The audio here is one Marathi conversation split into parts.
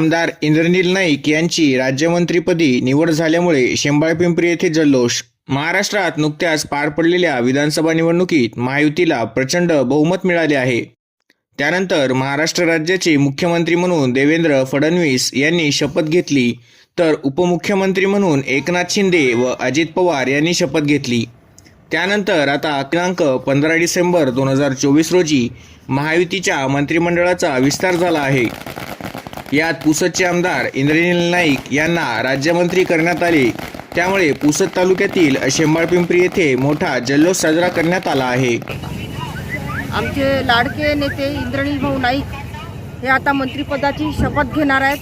आमदार इंद्रनील नाईक यांची राज्यमंत्रीपदी निवड झाल्यामुळे शेंबाळपिंपरी येथे जल्लोष. महाराष्ट्रात नुकत्याच पार पडलेल्या विधानसभा निवडणुकीत महायुतीला प्रचंड बहुमत मिळाले आहे. त्यानंतर महाराष्ट्र राज्याचे मुख्यमंत्री म्हणून देवेंद्र फडणवीस यांनी शपथ घेतली तर उपमुख्यमंत्री म्हणून एकनाथ शिंदे व अजित पवार यांनी शपथ घेतली. त्यानंतर आता दिनांक पंधरा डिसेंबर दोन हजार चोवीस रोजी महायुतीच्या मंत्रिमंडळाचा विस्तार झाला आहे. यात पुसदचे आमदार इंद्रनील नाईक यांना राज्यमंत्री करण्यात आले. त्यामुळे पुसद तालुक्यातील शेंबाळपिंपरी येथे मोठा जल्लोष साजरा करण्यात आला आहे. आमचे लाडके नेते इंद्रनील भाऊ नाईक हे आता मंत्रिपदाची शपथ घेणार आहेत.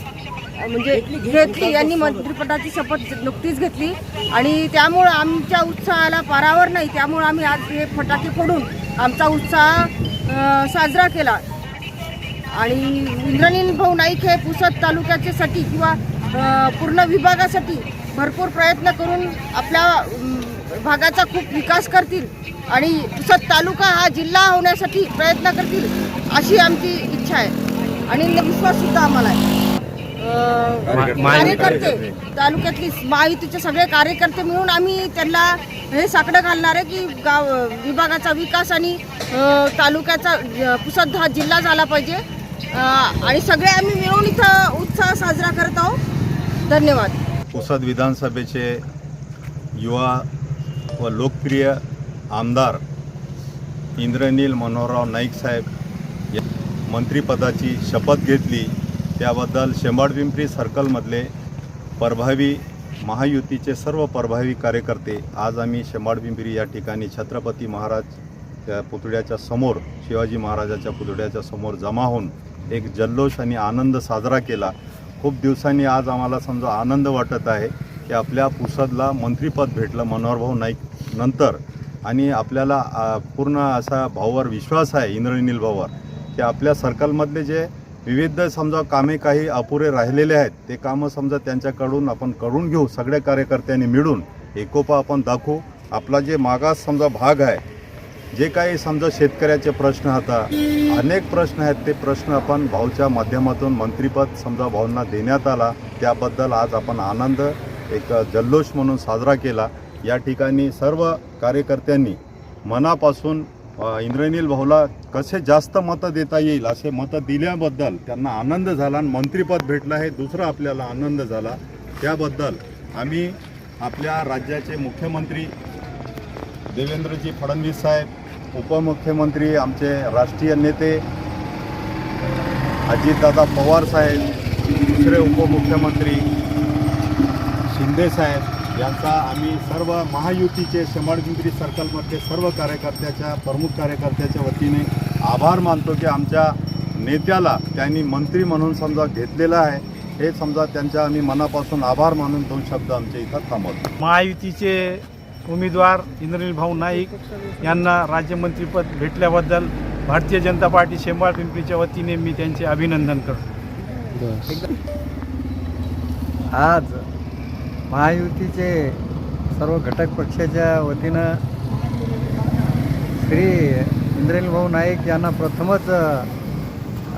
म्हणजे घेतली यांनी मंत्रिपदाची शपथ नुकतीच घेतली. आणि त्यामुळं आमच्या उत्साहाला पारावर नाही. त्यामुळं आम्ही आज हे फटाके फोडून आमचा उत्साह साजरा केला. आणि इंद्रनील भाऊ नाईक हे पुसद तालुक्याच्यासाठी किंवा पूर्ण विभागासाठी भरपूर प्रयत्न करून आपल्या भागाचा खूप विकास करतील आणि पुसद तालुका हा जिल्हा होण्यासाठी प्रयत्न करतील अशी आमची इच्छा आहे. आणि विश्वाससुद्धा आम्हाला आहे. कार्यकर्ते. तालुक्यातली महायुतीचे सगळे कार्यकर्ते मिळून आम्ही त्यांना हे साकडं घालणार आहे की गाव विभागाचा विकास आणि तालुक्याचा पुसद हा जिल्हा झाला पाहिजे. आणि सगळे आम्ही मिळून इथं उत्साह साजरा करत आहोत. धन्यवाद. पुसद विधानसभेचे युवा व लोकप्रिय आमदार इंद्रनील मनोहरराव नाईक साहेब या मंत्रिपदाची शपथ घेतली. त्याबद्दल शेंबाडपिंपरी सर्कलमधले प्रभावी महायुतीचे सर्व प्रभावी कार्यकर्ते आज आम्ही शेंबाडपिंपरी या ठिकाणी छत्रपती महाराज त्या पुतळ्याच्या समोर शिवाजी महाराजाच्या पुतळ्याच्या समोर जमा होऊन एक जल्लोष आणि आनंद साजरा केला. खूप दिवसांनी आज आम्हाला समजा आनंद वाटत आहे की आपल्या पुसदला मंत्रीपद भेटलं मनोहरभाऊ नाईक नंतर. आणि आपल्याला पूर्ण असा भाऊवर विश्वास आहे इंद्रनील भाऊवर की आपल्या सर्कलमधले जे विविध समजा कामे काही अपुरे राहिलेले आहेत ते कामं समजा त्यांच्याकडून आपण करून घेऊ सगळ्या कार्यकर्त्यांनी मिळून. एकोपा आपण दाखवू. आपला जे मागास समजा भाग आहे जे काही समजा शेतकऱ्याचे प्रश्न होता अनेक प्रश्न आहेत. ते प्रश्न आपण भाऊच्या माध्यमातून मंत्रीपद समजा भाऊंना देण्यात आला त्याबद्दल आज आपण आनंद एक जल्लोष म्हणून साजरा केला. या ठिकाणी सर्व कार्यकर्त्यांनी मनापासून इंद्रनील भाऊला कसे जास्त मतं देता येईल असे मतं दिल्याबद्दल त्यांना आनंद झाला आणि मंत्रिपद भेटलं हे दुसरा आपल्याला आनंद झाला. त्याबद्दल आम्ही आपल्या राज्याचे मुख्यमंत्री देवेंद्रजी फडणवीस साहेब उपमुख्यमंत्री आमचे राष्ट्रीय नेते अजितदादा पवार साहेब दुसरे उपमुख्यमंत्री शिंदे साहेब यांचा आम्ही सर्व महायुतीचे शेमाडपिंपरी सर्कलमधले सर्व कार्यकर्त्याच्या प्रमुख कार्यकर्त्याच्या वतीने आभार मानतो की आमच्या नेत्याला त्यांनी मंत्री म्हणून समजा घेतलेलं आहे. हे समजा त्यांच्या आम्ही मनापासून आभार मानून दोन शब्द आमच्या इथं थांबवतो. महायुतीचे उमेदवार इंद्रनील भाऊ नाईक यांना राज्यमंत्रीपद भेटल्याबद्दल भारतीय जनता पार्टी शेंबाळ पिंपरीच्या वतीने मी त्यांचे अभिनंदन करतो. आज महायुतीचे सर्व घटक पक्षाच्या वतीनं श्री इंद्रनील भाऊ नाईक यांना प्रथमच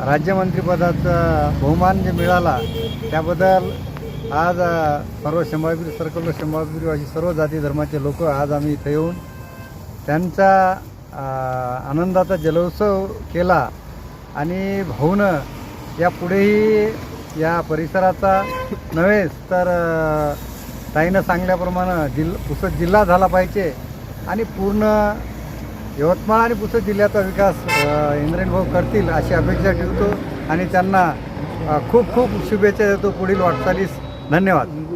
राज्यमंत्रीपदाचा बहुमान जे मिळाला त्याबद्दल आज सर्व शंभागिरी सर्कल शंभागिरी अशी सर्व जाती धर्माचे लोक आज आम्ही इथं येऊन त्यांचा आनंदाचा जलोत्सव केला आणि भाऊनं यापुढेही या परिसराचा नव्हेच तर ताईनं सांगल्याप्रमाणे जिल पुसद जिल्हा झाला पाहिजे आणि पूर्ण यवतमाळ आणि पुसद जिल्ह्याचा विकास अ, भाऊ करतील अशी अपेक्षा ठेवतो आणि त्यांना खूप खूप शुभेच्छा देतो पुढील वाटचालीस धन्यवाद.